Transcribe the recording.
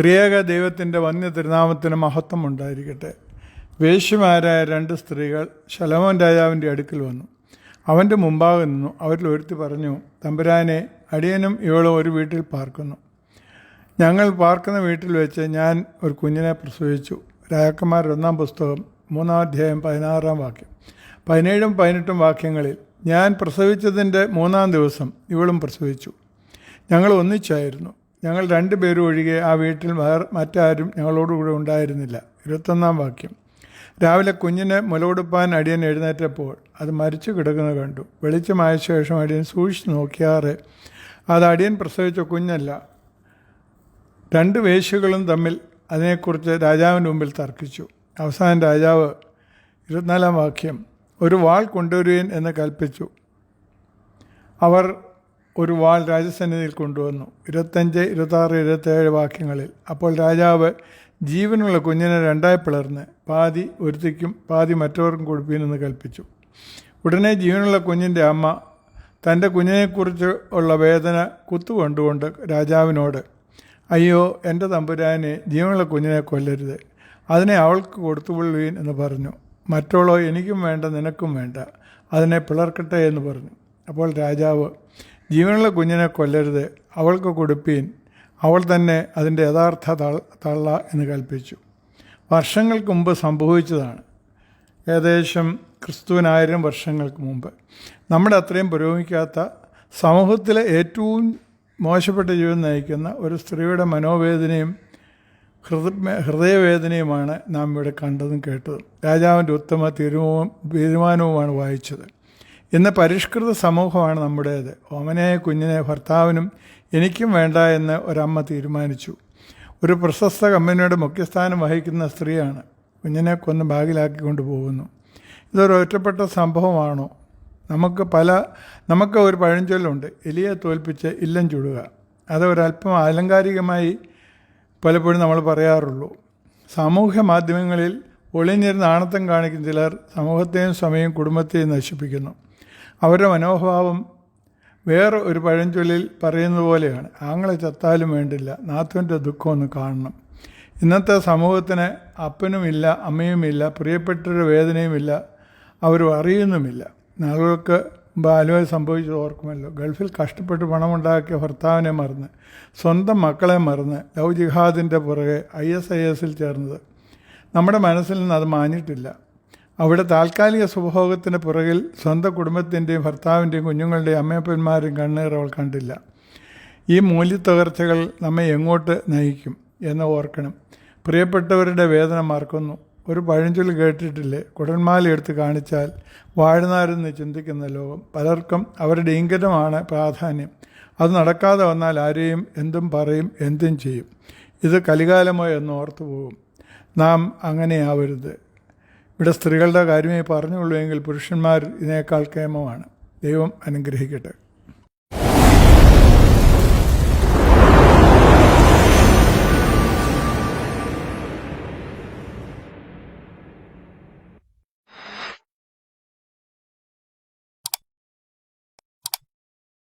ത്രിയേക ദൈവത്തിന്റെ വന്യ തിരുനാമത്തിന് മഹത്വം ഉണ്ടായിരിക്കട്ടെ വേശ്യമാരായ രണ്ട് സ്ത്രീകൾ ശലമോൻ രാജാവിന്റെ അടുക്കൽ വന്നു. അവന്റെ മുമ്പാകെ നിന്നു. അവരിൽ ഒരുത്തി പറഞ്ഞു തമ്പുരാനെ അടിയനും ഇവളും ഒരു വീട്ടിൽ പാർക്കുന്നു. ഞങ്ങൾ പാർക്കുന്ന വീട്ടിൽ വെച്ച് ഞാൻ ഒരു കുഞ്ഞിനെ പ്രസവിച്ചു. രാജാക്കന്മാരുടെ ഒന്നാം പുസ്തകം മൂന്നാം അധ്യായം പതിനാറാം വാക്യം. പതിനേഴും പതിനെട്ടും വാക്യങ്ങളിൽ ഞാൻ പ്രസവിച്ചതിന്റെ മൂന്നാം ദിവസം ഇവളും പ്രസവിച്ചു. ഞങ്ങൾ ഒന്നിച്ചായിരുന്നു. ഞങ്ങൾ രണ്ടുപേരും ഒഴികെ ആ വീട്ടിൽ മറ്റാരും ഞങ്ങളോടുകൂടെ ഉണ്ടായിരുന്നില്ല. ഇരുപത്തൊന്നാം വാക്യം. രാവിലെ കുഞ്ഞിനെ മുലകൊടുപ്പാൻ അടിയൻ എഴുന്നേറ്റപ്പോൾ അത് മരിച്ചു കിടക്കുന്നത് കണ്ടു. വെളിച്ചമായ ശേഷം അടിയൻ സൂക്ഷിച്ച് നോക്കിയാറ് അത് അടിയൻ പ്രസവിച്ച കുഞ്ഞല്ല. രണ്ട് വേശ്യകളും തമ്മിൽ അതിനെക്കുറിച്ച് രാജാവിന്റെ മുമ്പിൽ തർക്കിച്ചു. അവസാനം രാജാവ് ഇരുപത്തിനാലാം വാക്യം ഒരു വാൾ കൊണ്ടുവരുവൻ എന്ന് കൽപ്പിച്ചു. അവർ ഒരു വാൾ രാജസന്നിധിയിൽ കൊണ്ടുവന്നു. ഇരുപത്തഞ്ച് ഇരുപത്താറ് ഇരുപത്തേഴ് വാക്യങ്ങളിൽ. അപ്പോൾ രാജാവ് ജീവനുള്ള കുഞ്ഞിനെ രണ്ടായി പിളർന്ന് പാതി ഒരുത്തിക്കും പാതി മറ്റവർക്കും കൊടുപ്പീനെന്ന് കൽപ്പിച്ചു. ഉടനെ ജീവനുള്ള കുഞ്ഞിന്റെ അമ്മ തന്റെ കുഞ്ഞിനെക്കുറിച്ച് ഉള്ള വേദന കുത്തുകൊണ്ടുകൊണ്ട് രാജാവിനോട് അയ്യോ എന്റെ തമ്പുരാനെ ജീവനുള്ള കുഞ്ഞിനെ കൊല്ലരുത്. അതിനെ അവൾക്ക് കൊടുത്തുകൊള്ളുവീൻ എന്ന് പറഞ്ഞു. മറ്റുള്ളോ എനിക്കും വേണ്ട നിനക്കും വേണ്ട. അതിനെ പിളർക്കട്ടെ എന്ന് പറഞ്ഞു. അപ്പോൾ രാജാവ് ജീവനുള്ള കുഞ്ഞിനെ കൊല്ലരുത് അവൾക്ക് കൊടുപ്പീൻ. അവൾ തന്നെ അതിന്റെ യഥാർത്ഥ തള്ള എന്ന് കൽപ്പിച്ചു. വർഷങ്ങൾക്ക് മുമ്പ് സംഭവിച്ചതാണ്. ഏകദേശം ക്രിസ്തുവിനായിരം വർഷങ്ങൾക്ക് മുമ്പ്. നമ്മുടെ അത്രയും പുരോഗമിക്കാത്ത സമൂഹത്തിലെ ഏറ്റവും മോശപ്പെട്ട ജീവിതം നയിക്കുന്ന ഒരു സ്ത്രീയുടെ മനോവേദനയും ഹൃദ ഹൃദയവേദനയുമാണ് നാം ഇവിടെ കണ്ടതും കേട്ടതും. രാജാവിന്റെ ഉത്തമ തീരുമാനവും തീരുമാനവുമാണ് വായിച്ചത്. ഇന്ന് പരിഷ്കൃത സമൂഹമാണ് നമ്മുടേത്. ഓമനയായ കുഞ്ഞിനെ ഭർത്താവിനും എനിക്കും വേണ്ട എന്ന് ഒരമ്മ തീരുമാനിച്ചു. ഒരു പ്രശസ്ത കമ്പനിയുടെ മുഖ്യസ്ഥാനം വഹിക്കുന്ന സ്ത്രീയാണ്. കുഞ്ഞിനെ കൊന്ന് ബാഗിലാക്കി കൊണ്ടുപോകുന്നു ഇതൊരു ഒറ്റപ്പെട്ട സംഭവമാണോ? നമുക്ക് പല നമുക്ക് ഒരു പഴഞ്ചൊല്ലുണ്ട്. എലിയെ തോൽപ്പിച്ച് ഇല്ലം ചുടുക. അത് ഒരല്പം ആലങ്കാരികമായി പലപ്പോഴും നമ്മൾ പറയാറുള്ളൂ. സാമൂഹ്യ മാധ്യമങ്ങളിൽ ഒളിഞ്ഞിരുന്ന് ആണത്തം കാണിക്കുന്ന ചിലർ സമൂഹത്തെയും സമയവും കുടുംബത്തെയും നശിപ്പിക്കുന്നു. അവരുടെ മനോഭാവം വേറെ ഒരു പഴഞ്ചൊല്ലിൽ പറയുന്നത് പോലെയാണ്. ആങ്ങളെ ചത്താലും വേണ്ടില്ല നാത്തുവിന്റെ ദുഃഖം ഒന്ന് കാണണം. ഇന്നത്തെ സമൂഹത്തിന് അപ്പനുമില്ല അമ്മയുമില്ല പ്രിയപ്പെട്ടൊരു വേദനയുമില്ല അവരും അറിയുന്നുമില്ല. നാളുകൾക്ക് ബാലുവായി സംഭവിച്ചത് ഓർക്കുമല്ലോ. ഗൾഫിൽ കഷ്ടപ്പെട്ട് പണമുണ്ടാക്കിയ ഭർത്താവിനെ മറന്ന് സ്വന്തം മക്കളെ മറന്ന് ലവ് ജിഹാദിന്റെ പുറകെ ഐ എസ് ഐ എസിൽ ചേർന്നത്. നമ്മുടെ മനസ്സിൽ നിന്ന് അത് മാഞ്ഞിട്ടില്ല. അവിടെ താൽക്കാലിക സുഭോഗത്തിന് പുറകിൽ സ്വന്തം കുടുംബത്തിന്റെയും ഭർത്താവിന്റെയും കുഞ്ഞുങ്ങളുടെയും അമ്മയപ്പന്മാരും കണ്ണീർ അവൾ കണ്ടില്ല. ഈ മൂല്യത്തകർച്ചകൾ നമ്മെ എങ്ങോട്ട് നയിക്കും എന്ന് ഓർക്കണം. പ്രിയപ്പെട്ടവരുടെ വേദന മറക്കുന്നു. ഒരു പഴഞ്ചൊല്ലി കേട്ടിട്ടില്ലേ? കുടന്മാല എടുത്ത് കാണിച്ചാൽ വാഴുന്നാരെന്ന് ചിന്തിക്കുന്ന ലോകം. പലർക്കും അവരുടെ ഇംഗിതമാണ് പ്രാധാന്യം. അത് നടക്കാതെ വന്നാൽ ആരെയും എന്തും പറയും എന്തും ചെയ്യും. ഇത് കലികാലമോ എന്ന് ഓർത്തു പോകും നാം അങ്ങനെയാവരുത്. ഇവിടെ സ്ത്രീകളുടെ കാര്യമേ പറഞ്ഞുള്ളൂ എങ്കിൽ പുരുഷന്മാർ ഇതിനേക്കാൾ കേമമാണ്. ദൈവം അനുഗ്രഹിക്കട്ടെ.